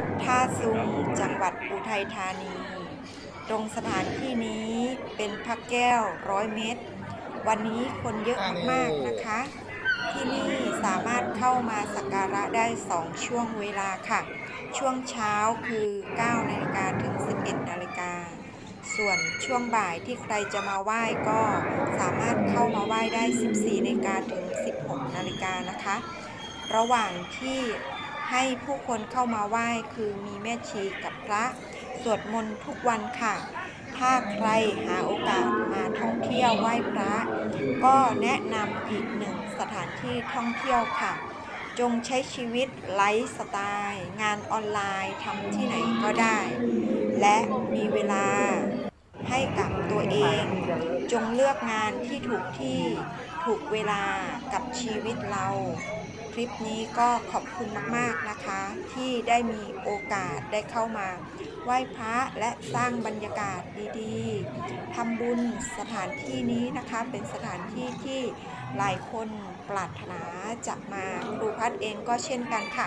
ดท่าซุงจังหวัดอุทัยธานี ตรงสถานที่นี้เป็นพักแก้วร้อยเมตร วันนี้คนเยอะมากๆนะคะ ที่นี่สามารถเข้ามาสักการะได้2ช่วงเวลาค่ะ ช่วงเช้าคือ9นาฬิกาถึง 11นาฬิกา ส่วนช่วงบ่ายที่ใครจะมาไหว้ก็สามารถเข้ามาไหว้ได้ 14นาฬิกาถึง 16นาฬิกานะคะ ระหว่างที่ ให้ผู้คนเข้ามาไหว้คือมีแม่ชีกับพระ สวดมนต์ทุกวันค่ะ ถ้าใครหาโอกาสมาท่องเที่ยวไหว้พระ ก็แนะนำอีกหนึ่งสถานที่ท่องเที่ยวค่ะ จงใช้ชีวิตไลฟ์สไตล์ งานออนไลน์ทำที่ไหนก็ได้ และมีเวลาให้กับตัวเอง จงเลือกงานที่ถูกที่ถูกเวลากับชีวิตเรา คลิปนี้ก็ขอบคุณมากๆนะคะ ที่ได้มีโอกาสได้เข้ามา ไหว้พระและสร้างบรรยากาศดีๆทำบุญสถานที่นี้นะคะเป็นสถานที่ที่หลายคนปรารถนาจะมาครูพัดเองก็เช่นกันค่ะ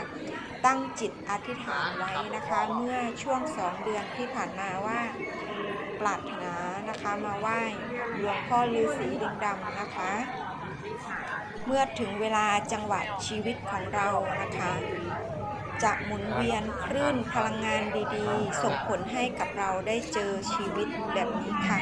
ตั้งจิตอธิษฐานไว้นะคะ เมื่อช่วงสองเดือนที่ผ่านมาว่าปรารถนานะคะมาไหว้หลวงพ่อฤาษีลิงดำนะคะ เมื่อถึงเวลาจังหวะชีวิตของเรานะคะ จะหมุนเวียนคลื่นพลังงานดีๆ ส่งผลให้กับเราได้เจอชีวิตแบบนี้ค่ะ